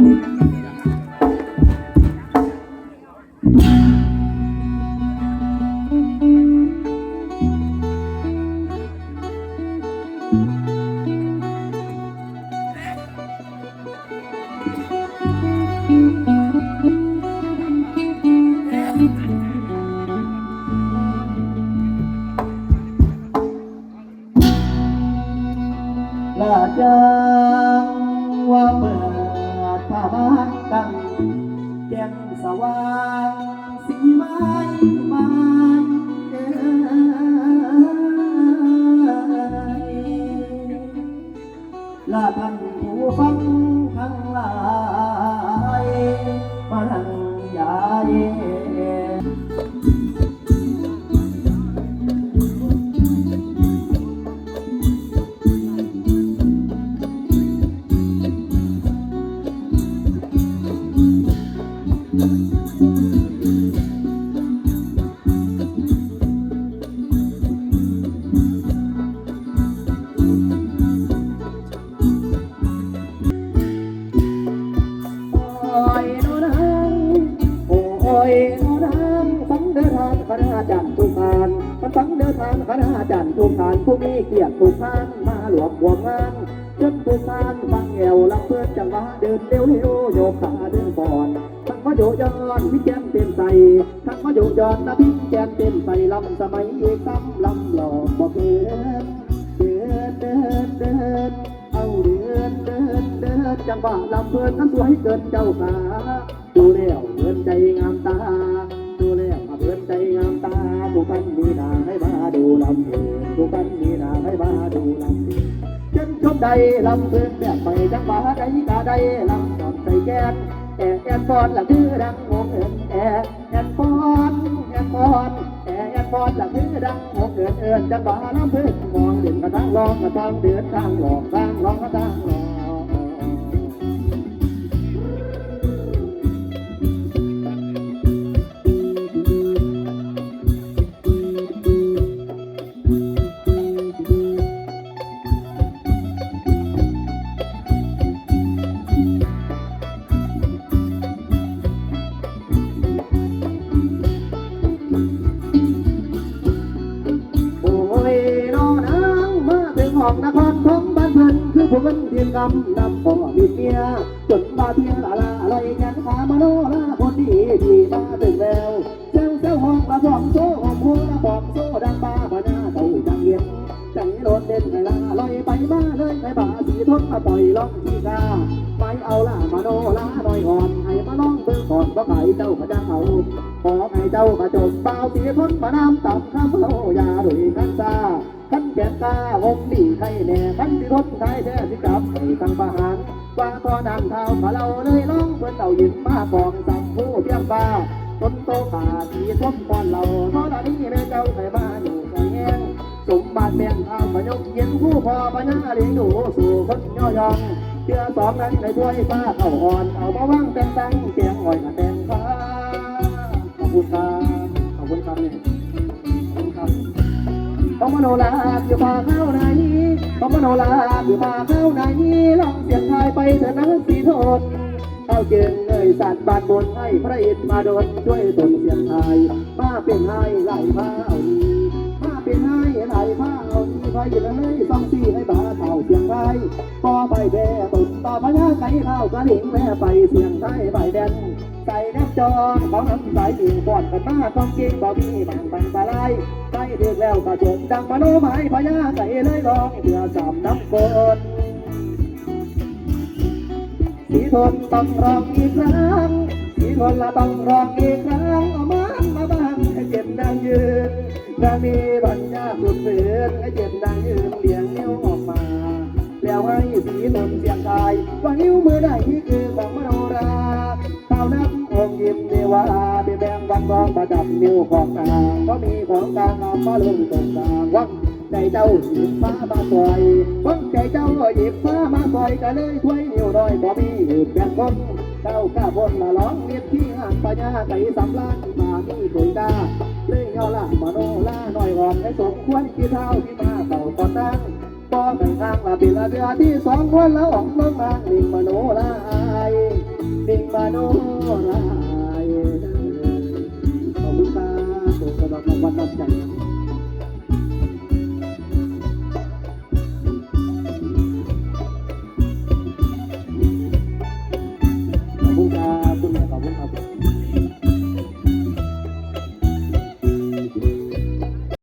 là Ladang wabah. บ้านตั้งแจ้งสว่าง อยโนนางฟังเดินทางคณะจันทุกทานมันฟังเดินทางคณะจันทุกทานผู้มีเกียรติทุกทานมาหลวมหัวงานจนทุกทานฟังแอวลำเพื่อนจังหวะเดินเร็วเร็วโยกขาเดินก่อนทั้งมาโยย้อนวิแจมเต็มใสทั้งมาโยย้อนนะพี่แจมเต็มใสลำสมัยเอกซ้ำลำหลอกบอกเดินเดินเดินเดินเอาเดินเดินเดินจังหวะลำเพลินนั้นสวยเกินเจ้าขา ดูแล้วเงินใจงามตา ดูแล้วเงินใจงามตาผู้กันมีหนาให้มาดูลำเพลินผู้กันมีหนาให้มาดูลำเพลินเช่นชมใดลำเพลินแบบไปจังหวะใดกาใดลำตอนใจแกนแอนแอนฟอนหละคือดังงงเอินแอนแอนฟอนแอนฟอนแอนแอนฟอนหละคือดังงงเอินเอินจังหวะลำเพลินมองเด่นกระทั่งรองกระทั่งเดือดทางหลอกทางรองกระทั่งหลอก ผู้คนเดียวกำนำพ่อมีเมียจนบาเทียละละอยยันขามาโนลาคนดีดีมาถึงแล้วเจ้าเจ้าห้องละบอมโซ่ห้องหัวละบอกโซ่ดังบ้าบานาเต่าดังเย็นใจโดนเด่นไงละลอยไปมาเลยไปบ่าสีทนมาปล่อยล่องที่กา เอาละมาโนละหน่อยอ่อนให้มาน้องเบิ่งก่อนว่าไก่เจ้าก็จะเอาขอให้เจ้ากระจกเปล่าสีพ้นมาน้ำต่ำข้ามโลยาดุยขันตาขันแก่ตาวงดีใครแน่ขันสิทนใครแท้สิกลับให้ตั้งประหารว่าตอนนั้นเท้าขาเราเลยร้องเพื่อนเต่ายินมากองสั่งผู้เพียงบ้าต้นโตขาสีทนก่อนเราเพราะตอนนี้แม่เจ้าใส่มาอยู่ใส่แห้งสมบัติแบ่งเอาพยกเย็นผู้พอปัญญาเลี้ยงดูสู่คนย่อยอง เชื่อสองนั้นในถ้วยฟ้าเข้าอ่อน เอามาว่างแต่งตั้งเสียงอ่อยกับแต่งฟ้าขอบคุณครับขอบคุณครับเนี่ยขอบคุณครับของมโนลาอยู่พาเข้าไหนของมโนลาอยู่พาเข้าไหนลองเสียงทายไปเถอะนะสีทนเข้าเก่งเลยสัตว์บานบนให้พระอินทร์มาโดนช่วยตนเสียงทายมาเป็นให้ไหลพาเอาดีมา เป็นให้ไหลพาเอาดีพายเลยสองสี่ให้บาเท่าเสียงทายพอไปแบ่ตุ่ต่อพญาไก่เท่ากระดิ่งแม่ไปเสียงไทยใบแดนใส่แนบจองของน้ำใสดีก่อนกันมาต้องกินบ่มีบางปันปลายใส่เดือดแล้วกระจกดังมโนหมายพญาใส่เลยร้องเพื่อสามน้ำกนสีทนต้องร้องอีกครั้งสีทนละต้องร้องอีกครั้งเอามันมาบ้างให้เจ็บดังยืนถ้ามี ประดับนิ้วของนางก็มีของกลางเอามาลงตรงกลางวังใจเจ้าหยิบฟ้ามาซอยวังใจเจ้าหยิบฟ้ามาซอยก็เลยถ้วยนิ้วน้อยก็มีหืดแบ่งคนเจ้าข้าบนละร้องเรียนที่ห่างปัญญาไก่สำลานมามีถุยดาเลยเอาละมาโนล่าหน่อยอ่อนให้สมควรที่เท้าที่มาเต่าตอนนั้นตบ่กันข้างละเป็นละเดือที่สองคนละออกน้องนางนิ่งมโนลายนิ่งมโนลา ย